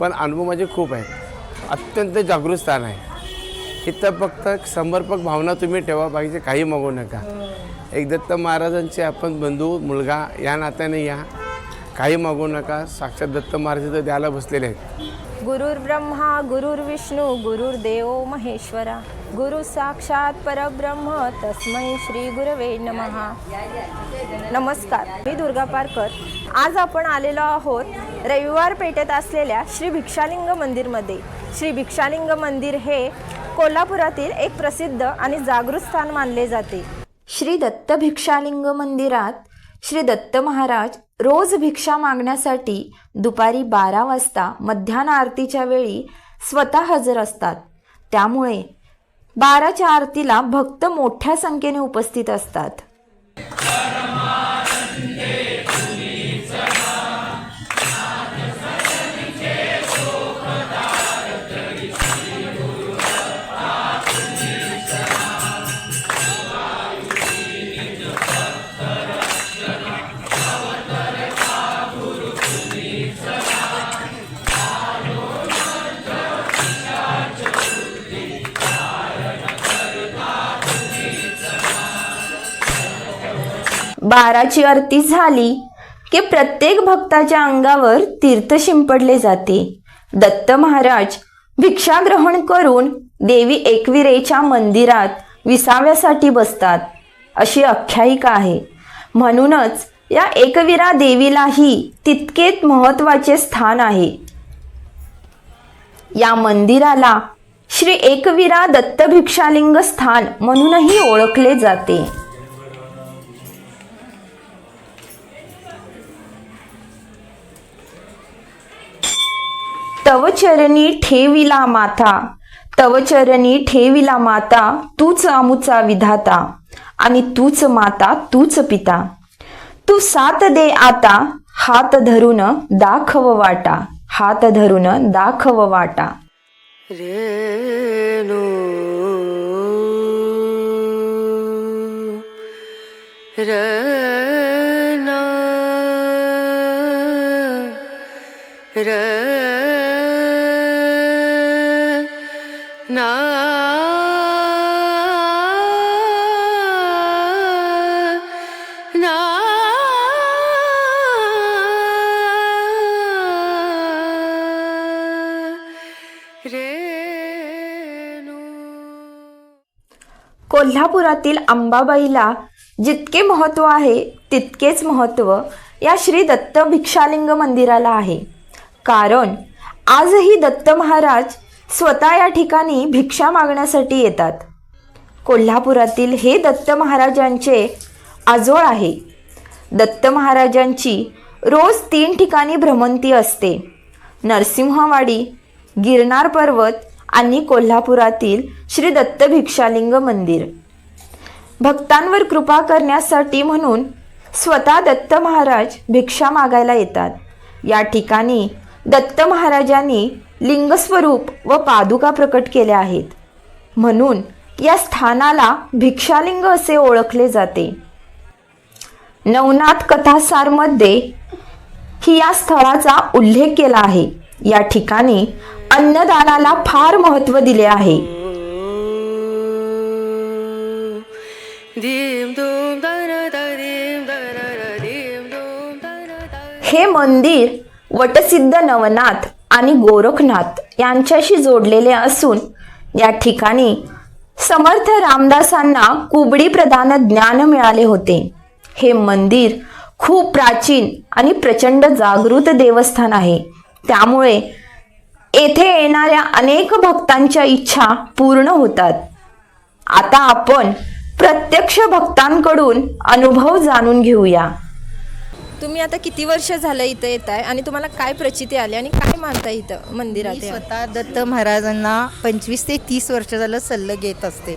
पण अनुभव माझे खूप आहेत. अत्यंत जागृत स्थान आहे. इथं फक्त समर्पक भावना तुम्ही ठेवा पाहिजे काही मागू नका. एक दत्त महाराजांचे आपण बंधू मुलगा या नात्याने या. काही मागू नका. साक्षात दत्त महाराज तर द्यायला बसलेले आहेत. गुरुर्ब्रह्मा गुरुर्विष्णू गुरुर्देव महेश्वरा. गुरु साक्षात परब्रह्म तस्मै श्री गुरवे नमहा नमस्कार. मी दुर्गा पारकर. आज आपण आलेलो आहोत रविवार पेठेत असलेल्या श्री भिक्षालिंग मंदिरमध्ये. श्री भिक्षालिंग मंदिर हे कोल्हापुरातील एक प्रसिद्ध आणि जागृत स्थान मानले जाते. श्री दत्त भिक्षालिंग मंदिरात श्री दत्त महाराज रोज भिक्षा मागण्यासाठी दुपारी बारा वाजता मध्यान्ह आरतीच्या वेळी स्वतः हजर असतात. त्यामुळे बाराच्या आरतीला भक्त मोठ्या संख्येने उपस्थित असतात. बाराची आरती झाली की प्रत्येक भक्ताच्या अंगावर तीर्थ शिंपडले जाते. दत्त महाराज भिक्षा ग्रहण करून देवी एकविरेच्या मंदिरात विसाव्यासाठी बसतात. अशी आख्यायिका आहे. म्हणूनच या एकविरा देवीलाही तितकेच महत्त्वाचे स्थान आहे. या मंदिराला श्री एकविरा दत्त भिक्षालिंग स्थान म्हणूनही ओळखले जाते. तव चरणी ठेविला माथा तव चरणी ठेविला माता तूच आमुचा विधाता आणि तूच माता तूच पिता. तू साथ दे आता हात धरून दाखव वाटा. हात धरून दाखव वाटा. रेणू रे कोल्हापुरातील अंबाबाईला जितके महत्त्व आहे तितकेच महत्त्व या श्री दत्त भिक्षालिंग मंदिराला आहे. कारण आजही दत्त महाराज स्वतः या ठिकाणी भिक्षा मागण्यासाठी येतात. कोल्हापुरातील हे दत्त महाराजांचे आजोळ आहे. दत्त महाराजांची रोज तीन ठिकाणी भ्रमंती असते. नरसिंहवाडी गिरनार पर्वत आणि कोल्हापुरातील श्री दत्त भिक्षालिंग मंदिर. भक्तांवर कृपा करण्यासाठी म्हणून स्वतः दत्त महाराज भिक्षा मागायला येतात. या ठिकाणी दत्त महाराजांनी लिंगस्वरूप व पादुका प्रकट केल्या आहेत. म्हणून या स्थानाला भिक्षालिंग असे ओळखले जाते. नवनाथ कथासारमध्ये ही या स्थळाचा उल्लेख केला आहे. या ठिकाणी अन्नदानाला फार महत्त्व दिले आहे. हे मंदिर वटसिद्ध नवनाथ आणि गोरखनाथ यांच्याशी जोडलेले असून या ठिकाणी समर्थ रामदासांना कुबडी प्रधान ज्ञान मिळाले होते. हे मंदिर खूप प्राचीन आणि प्रचंड जागृत देवस्थान आहे. त्यामुळे येथे येणाऱ्या अनेक भक्तांच्या इच्छा पूर्ण होतात. आता आपण प्रत्यक्ष भक्तांकडून अनुभव जाणून घेऊया. तुम्ही आता किती वर्ष झालं इथं येत आहे आणि तुम्हाला काय प्रचिती आली आणि काय मानता इथं मंदिरात मी? स्वतः दत्त महाराजांना पंचवीस ते तीस वर्ष झालं सल्लं घेत असते.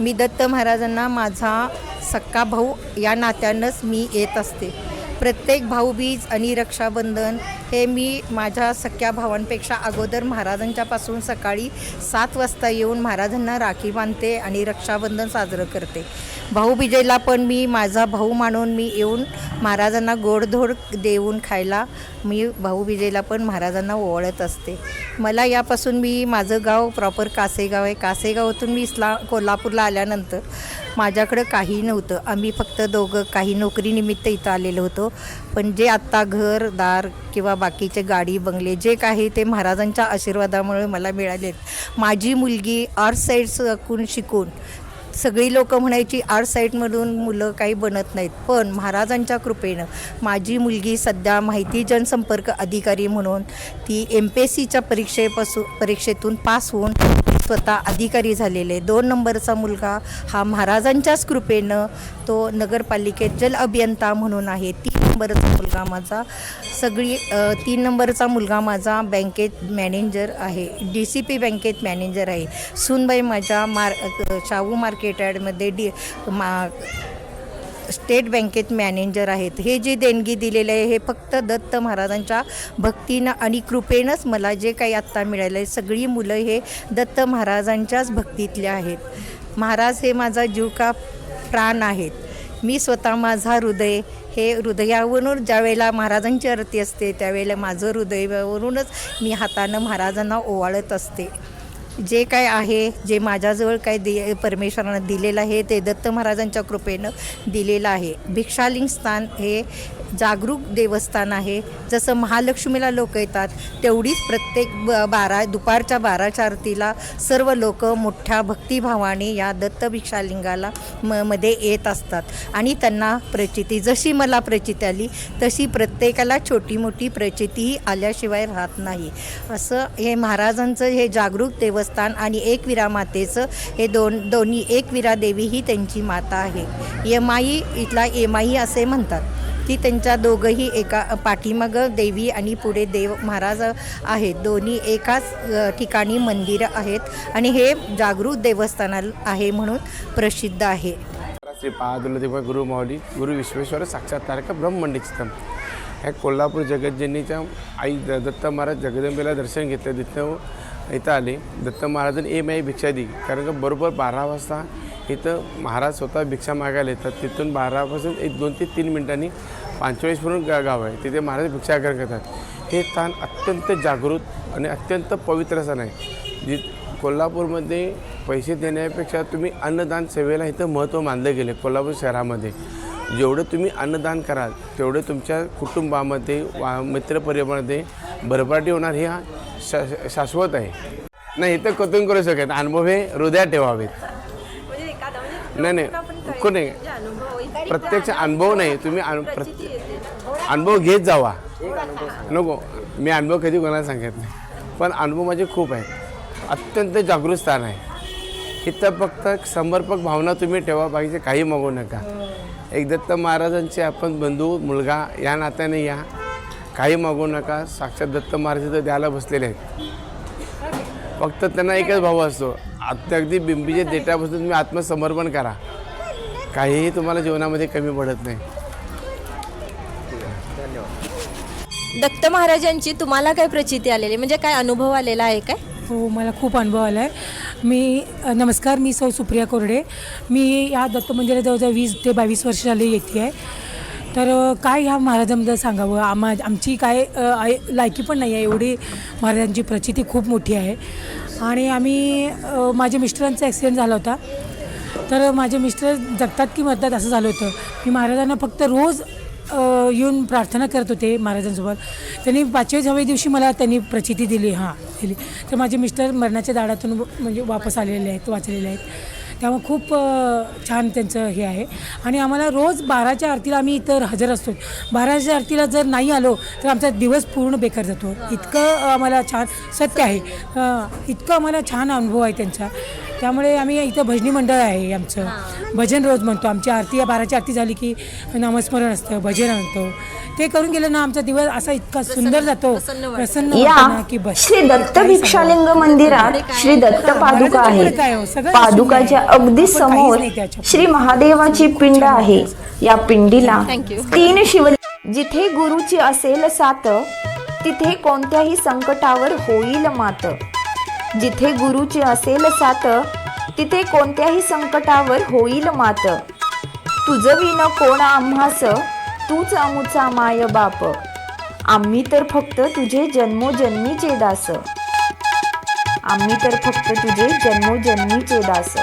मी दत्त महाराजांना माझा सक्का भाऊ या नात्यानंच मी येत असते. प्रत्येक भाऊबीज आणि रक्षाबंधन हे मी माझ्या सख्या भावांपेक्षा अगोदर महाराजांच्यापासून सकाळी सात वाजता येऊन महाराजांना राखी बांधते आणि रक्षाबंधन साजरं करते. भाऊबीजेला पण मी माझा भाऊ मानून मी येऊन महाराजांना गोडधोड देऊन खायला मी भाऊबीजेला पण महाराजांना ओवाळत असते. मला यापासून मी माझं गाव प्रॉपर कासेगाव आहे. कासेगावातून मी इस्ला कोल्हापूरला आल्यानंतर माझ्याकडं काही नव्हतं. आम्ही फक्त दोघं काही नोकरीनिमित्त इथं आलेलो होतो. पण जे आत्ता घर दार किंवा बाकीचे गाडी बंगले जे काही ते महाराजांच्या आशीर्वादामुळे मला मिळाले माझी मुलगी आर्ट साईड शिकून सगळी लोक म्हणायची आर्ट साईटमधून मुलं काही बनत नाहीत पण महाराजांच्या कृपेनं माझी मुलगी सध्या माहिती जनसंपर्क अधिकारी म्हणून ती एम पी एस सीच्या परीक्षेपासून परीक्षेतून पास होऊन स्वतः अधिकारी झालेले. दोन नंबरचा मुलगा हा महाराजांच्याच कृपेनं तो नगरपालिकेत जल अभियंता म्हणून आहे. तीन नंबरचा मुलगा माझा सगळी तीन नंबरचा मुलगा माझा बँकेत मॅनेजर आहे. डी सी पी बँकेत मॅनेजर आहे. सूनबाई माझ्या मार शाहू मार्केट यार्डमध्ये डी मा स्टेट बँकेत मॅनेजर आहेत. हे जे देणगी दिलेले आहे हे फक्त दत्त महाराजांच्या भक्तीनं आणि कृपेनंच मला जे काही आत्ता मिळालं आहे सगळी मुलं हे दत्त महाराजांच्याच भक्तीतले आहेत. महाराज हे माझा जीव का प्राण आहेत. मी स्वतः माझा हृदय हे हृदयावरून ज्यावेळेला महाराजांची आरती असते त्यावेळेला माझं हृदयावरूनच मी हातानं महाराजांना ओवाळत असते. जे काय आहे जे माझ्याजवळ काय दे परमेश्वरानं दिलेलं आहे ते दत्त महाराजांच्या कृपेनं दिलेलं आहे. भिक्षालिंग स्थान हे जागरूक देवस्थान आहे. जसं महालक्ष्मीला लोक येतात तेवढीच प्रत्येक ब बारा दुपारच्या बाराच्या आरतीला सर्व लोक मोठ्या भक्तिभावाने या दत्त भिक्षालिंगाला म मध्ये येत असतात. आणि त्यांना प्रचिती जशी मला प्रचिती आली तशी प्रत्येकाला छोटी मोठी प्रचितीही आल्याशिवाय राहत नाही. असं हे महाराजांचं हे जागरूक देवस्थान आणि एकविरा मातेचं हे दोन दोन्ही एकविरा देवी ही त्यांची माता आहे. यमाई इथला येमाई असे म्हणतात. की त्यांच्या दोघंही एका पाठीमागं देवी आणि पुढे देव महाराज आहेत. दोन्ही एकाच ठिकाणी मंदिरं आहेत आणि हे जागृत देवस्थान आहे म्हणून प्रसिद्ध आहे. श्री पादुलदेव गुरु माऊली गुरु विश्वेश्वर साक्षात्कारक ब्रह्मंडिचितम ह्या कोल्हापूर जगज्जनीच्या आई दत्त महाराज जगदंबेला दर्शन घेतलं तिथं इथं आले. दत्त महाराजांनी ए माई भिक्षा दिली. कारण का बरोबर बारा वाजता इथं महाराज स्वतः भिक्षा मागायला येतात. तिथून बारापासून एक दोन ते तीन मिनिटांनी पांचवेळेस म्हणून गा गाव आहे. तिथे महाराज भिक्षाग्रह करतात. हे स्थान अत्यंत जागृत आणि अत्यंत पवित्र स्थान आहे. जी कोल्हापूरमध्ये पैसे देण्यापेक्षा तुम्ही अन्नदान सेवेला इथं महत्त्व मानलं गेलं कोल्हापूर शहरामध्ये. जेवढं तुम्ही अन्नदान कराल तेवढं तुमच्या कुटुंबामध्ये वा मित्रपरिवारामध्ये बरबाटी होणार. हे शा शाश्वत आहे. नाही इथं कथून करू शकत अनुभव हे हृदयात ठेवावेत. नाही नाही. कोणी प्रत्यक्ष अनुभव नाही. तुम्ही अनु- प्रत्ये- अनुभव घेत जावा. नको. मी अनुभव कधी कोणाला सांगत नाही. पण अनुभव माझे खूप आहेत. अत्यंत जागृत स्थान आहे. इथं फक्त समर्पक भावना तुम्ही ठेवा. बाकीचे काही मागू नका. एक दत्त महाराजांचे आपण बंधू मुलगा या नात्याने या. काही मागू नका. साक्षात दत्त महाराज इथं द्यायला बसलेले आहेत. फक्त त्यांना एकच भाव असतो. आता अगदी बिंबीचे देटापासून तुम्ही आत्मसमर्पण करा. काहीही तुम्हाला जीवनामध्ये कमी पडत नाही. दत्त महाराजांची तुम्हाला काय प्रचिती आलेली? म्हणजे काय अनुभव आलेला आहे काय? हो मला खूप अनुभव आला आहे मी नमस्कार मी सौ सुप्रिया कोरडे. मी या दत्त मंदिरात जवळजवळ वीस ते बावीस वर्ष झाले येते आहे. तर काय ह्या महाराजांबद्दल सांगावं? आमा आमची काय लायकी पण नाही आहे एवढी. महाराजांची प्रचिती खूप मोठी आहे. आणि आम्ही माझ्या मिस्टरांचा ॲक्सिडेंट झाला होता. तर माझे मिस्टर जगतात की मरतात असं झालं होतं. मी महाराजांना फक्त रोज येऊन प्रार्थना करत होते महाराजांसोबत. त्यांनी पाचव्या सहाव्या दिवशी मला त्यांनी प्रचिती दिली. हां दिली. तर माझे मिस्टर मरणाच्या दाडातून म्हणजे वापस आलेले आहेत वाचलेले आहेत. त्यामुळे खूप छान त्यांचं हे आहे. आणि आम्हाला रोज बाराच्या आरतीला आम्ही इतर हजर असतो. बाराच्या आरतीला जर नाही आलो तर आमचा दिवस पूर्ण बेकार जातो. इतकं आम्हाला छान सत्य आहे. इतकं आम्हाला छान अनुभव आहे त्यांचा. त्यामुळे आम्ही इथं भजनी मंडळ आहे आमचं. भजन रोज म्हणतो. आमची आरती बाराची आरती झाली की नामस्मरण असतं भजन म्हणतो ते करून गेलं ना आमचा दिवस असा इतका सुंदर जातो. प्रसन्न या की बस. श्री दत्त भिक्षालिंग मंदिरात श्री दत्त पादुका हो? आहे. सगळं पादुकाच्या. अगदी समोर. श्री महादेवाची पिंड आहे. या पिंडीला तीन शिव जिथे गुरुची असेल साथ तिथे कोणत्याही संकटावर होईल मात. जिथे गुरुचे असेल साथ तिथे कोणत्याही संकटावर होईल मात. तुझविन कोण आम्हास? तूच अमुचा माय बाप. आम्ही तर फक्त तुझे जन्मोजन्मीचे दास. आम्ही तर फक्त तुझे जन्मोजन्मीचे दास.